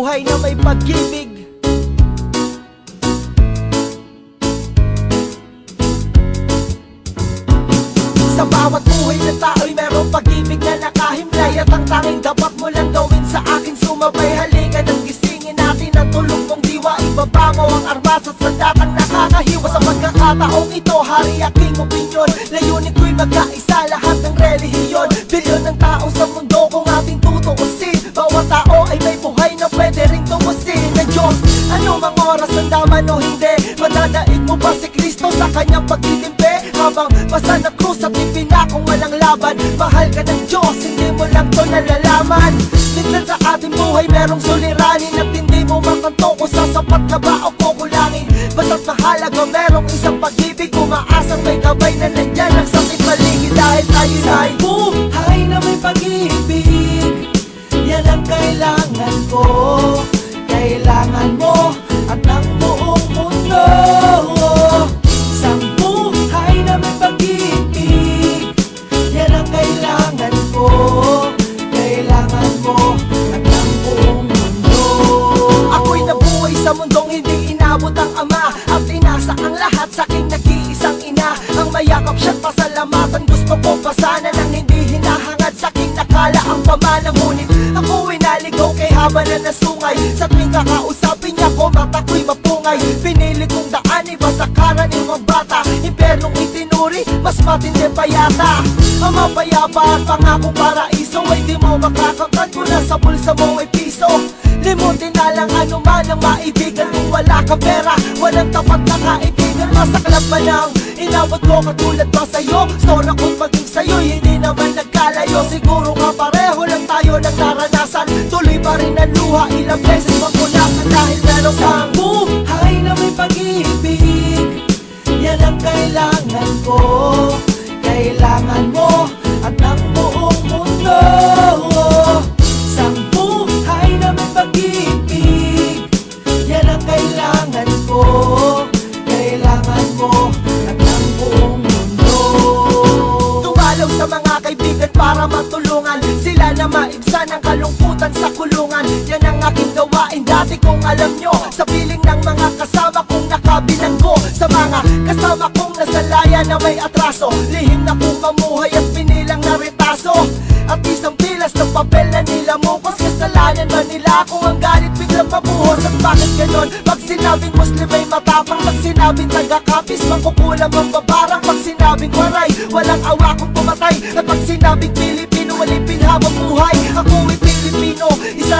Buhay na may pag-ibig. Sa bawat buhay na tao'y merong pag-ibig na nakahimlay At ang tanging dapat ang armas at sandatang nakakahiwa Sa pagkakataong ito, hari aking opinyon Layunin ko'y magkaisa lahat ng relihiyon. Bilyon ng tao sa mundo kung ating tutuusin. Bawat tao ay may buhay na pwede ring tumusin. Ng Diyos, ano mang oras ang daman o hindi? Madadaig mo ba si Kristo sa kanyang paglilimpi Habang basa na krus at ipinakong walang laban Mahal ka ng Diyos, hindi mo lang to nalalaman. Minsan sa ating buhay merong suliranin At hindi mo makanto kung sasapat ka ba o kukulangin. Basta't mahalaga merong isang pag-ibig Umaasang may gabay na nandyan ang sakit paligid Dahil tayo ay buhay na may pag-ibig Yan ang kailangan ko Kailangan mo at ng buong mundo Inasa ang lahat sa aking nag-iisang ina. Ang mayakap siya't pasalamatan Gusto ko pa sana nang hindi hinahangad. Sa aking nakala ang pamana Ngunit ako'y naligaw kay haba na nasungay. Sa tuwing kakausapin niya ko mata mapungay. Pinili kong daan iba sa karaniwang bata. Impernong itinuri mas matindi pa yata. Ang mapayapa at pangako paraiso Ay di mo makakamtan kung nasa bulsa mo ay piso Limutin na lang ano man ang maibigan Kung wala ka pera, walang tapat na kaibigan Masaklap pa lang, inabot ko katulad pa sa'yo. Store kong maging sa'yo, hindi naman nagkalayo. Siguro nga pareho lang tayo ng naranasan Tuloy pa rin ang luha, ilang beses mapunasan Dahil meron kang buhay Yan ang aking gawain. Dati kong alam nyo Sa piling ng mga kasama kong nakabilanggo Sa mga kasama kong nasalaya na may atraso Lihim na kong mamuhay at pinilang na retaso. At isang pilas ng papel na nila mo Pas kasalanan ba nila kung ang galit biglang mabuhos. At bakit ganon? Pag sinabing Muslim ay matapang Pag sinabing taga-kapis Mangkukulam ang babarang. Pag sinabing waray Walang awa kong pumatay. At pag sinabing Pilipino Walipin habang buhay. Ako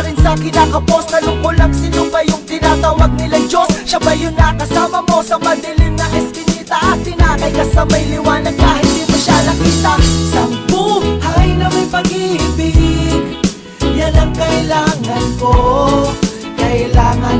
Isa rin sa kinakapos Tanong ko lang sino ba yung tinatawag nilang Diyos? Siya ba yung nakasama mo sa madilim na eskinita? At tinakay ka sa may liwanag kahit di mo siya nakita. Isang buhay na may pag-ibig Yan ang kailangan ko. Kailangan